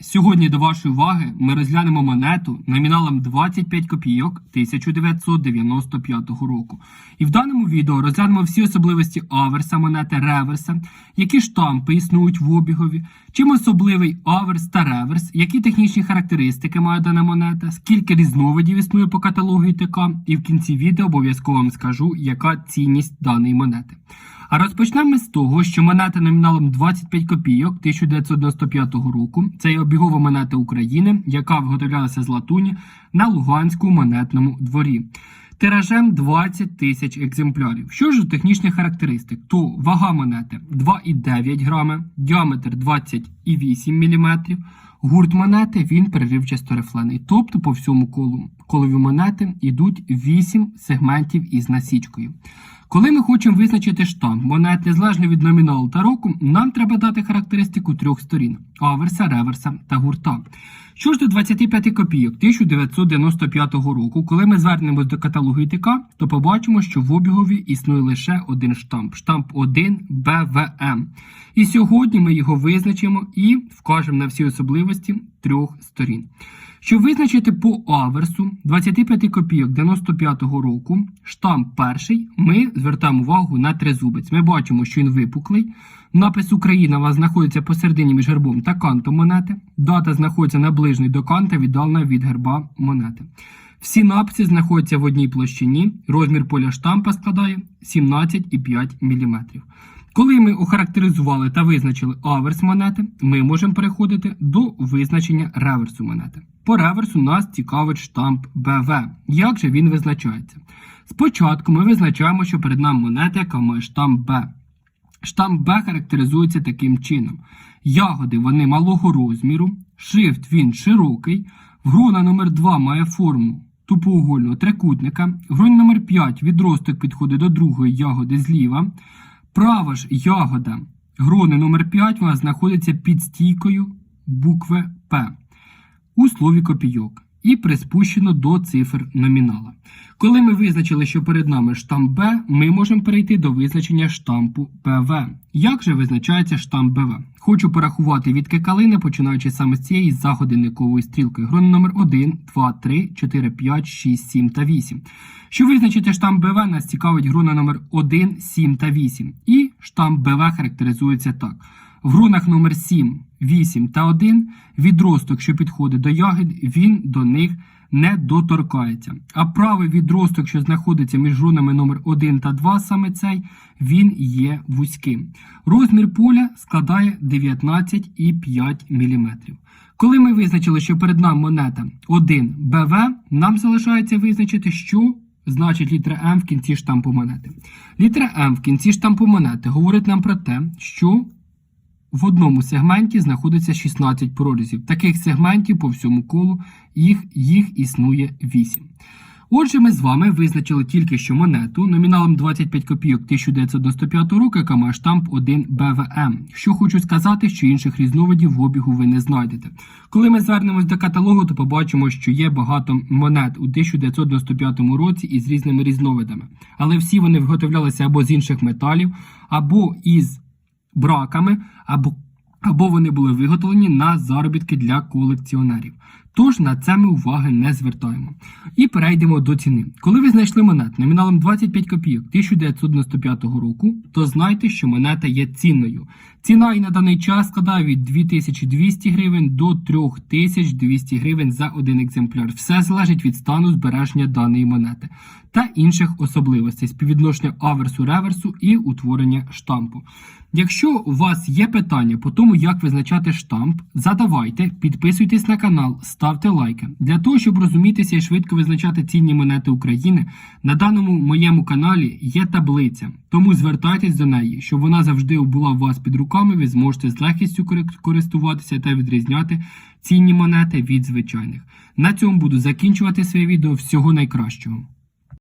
Сьогодні до вашої уваги ми розглянемо монету номіналом 25 копійок 1995 року. І в даному відео розглянемо всі особливості аверса монети реверса, які штампи існують в обігові, чим особливий аверс та реверс, які технічні характеристики має дана монета, скільки різновидів існує по каталогу ІТК, і в кінці відео обов'язково вам скажу, яка цінність даної монети. А розпочнемо з того, що монета номіналом 25 копійок 1995 року це є обігова монета України, яка виготовлялася з латуні на Луганському монетному дворі. Тиражем 20 тисяч екземплярів. Що ж у технічних характеристик? То вага монети 2,9 грами, діаметр 20,8 мм, гурт монети він переривчасто рифлений. Тобто по всьому колу колові монети йдуть 8 сегментів із насічкою. Коли ми хочемо визначити штамп монет незалежно від номіналу та року, нам треба дати характеристику трьох сторін аверса, реверса та гурта. Що ж до 25 копійок 1995 року, коли ми звернемось до каталогу ІТК, то побачимо, що в обігові існує лише один штамп штамп 1 БВМ. І сьогодні ми його визначимо і вкажемо на всі особливості трьох сторін. Щоб визначити по аверсу 25 копійок 95-го року, штамп перший, ми звертаємо увагу на тризубець. Ми бачимо, що він випуклий. Напис Україна у вас знаходиться посередині між гербом та кантом монети. Дата знаходиться наближний до канта, віддалена від герба монети. Всі написи знаходяться в одній площині. Розмір поля штампа складає 17,5 мм. Коли ми охарактеризували та визначили аверс монети, ми можемо переходити до визначення реверсу монети. По реверсу нас цікавить штамп БВ. Як же він визначається? Спочатку ми визначаємо, що перед нами монета, яка має штамп Б. Штамп Б характеризується таким чином: ягоди вони малого розміру, шрифт він широкий, грона номер 2 має форму тупоугольного трикутника, грона номер 5 відросток підходить до другої ягоди зліва. Права ж ягода. Грони номер 5 вона знаходиться під стійкою букви П. У слові копійок і приспущено до цифр номінала. Коли ми визначили, що перед нами штамп Б, ми можемо перейти до визначення штампу ПВ. Як же визначається штамп БВ? Хочу порахувати відки калини, починаючи саме з цієї за годинниковою стрілкою. Грон номер 1, 2, 3, 4, 5, 6, 7 та 8. Щоб визначити штамп БВ, нас цікавить грона номер 1, 7 та 8. І штамп БВ характеризується так. В грунах номер 7, 8 та 1 відросток, що підходить до ягід, він до них не доторкається. А правий відросток, що знаходиться між грунами номер 1 та 2, саме цей, він є вузьким. Розмір поля складає 19,5 мм. Коли ми визначили, що перед нами монета 1 БВ, нам залишається визначити, що значить літера М в кінці штампу монети. Літера М в кінці штампу монети говорить нам про те, що в одному сегменті знаходиться 16 прорізів. Таких сегментів по всьому колу їх, їх існує 8. Отже, ми з вами визначили тільки що монету номіналом 25 копійок 1995 року, яка має штамп 1 БВМ. Що хочу сказати, що інших різновидів в обігу ви не знайдете. Коли ми звернемось до каталогу, то побачимо, що є багато монет у 1995 році із різними різновидами. Але всі вони виготовлялися або з інших металів, або із браками, або або вони були виготовлені на заробітки для колекціонерів. Тож на це ми уваги не звертаємо. І перейдемо до ціни. Коли ви знайшли монет номіналом 25 копійок 1995 року, то знайте, що монета є цінною. Ціна і на даний час складає від 2200 гривень до 3200 гривень за один екземпляр. Все залежить від стану збереження даної монети та інших особливостей співвідношення аверсу реверсу і утворення штампу. Якщо у вас є питання по тому, як визначати штамп, задавайте, підписуйтесь на канал, ставте лайки. Для того, щоб розумітися і швидко визначати цінні монети України, на даному моєму каналі є таблиця. Тому звертайтесь до неї, щоб вона завжди була у вас під руками, ви зможете з легкістю користуватися та відрізняти цінні монети від звичайних. На цьому буду закінчувати своє відео. Всього найкращого.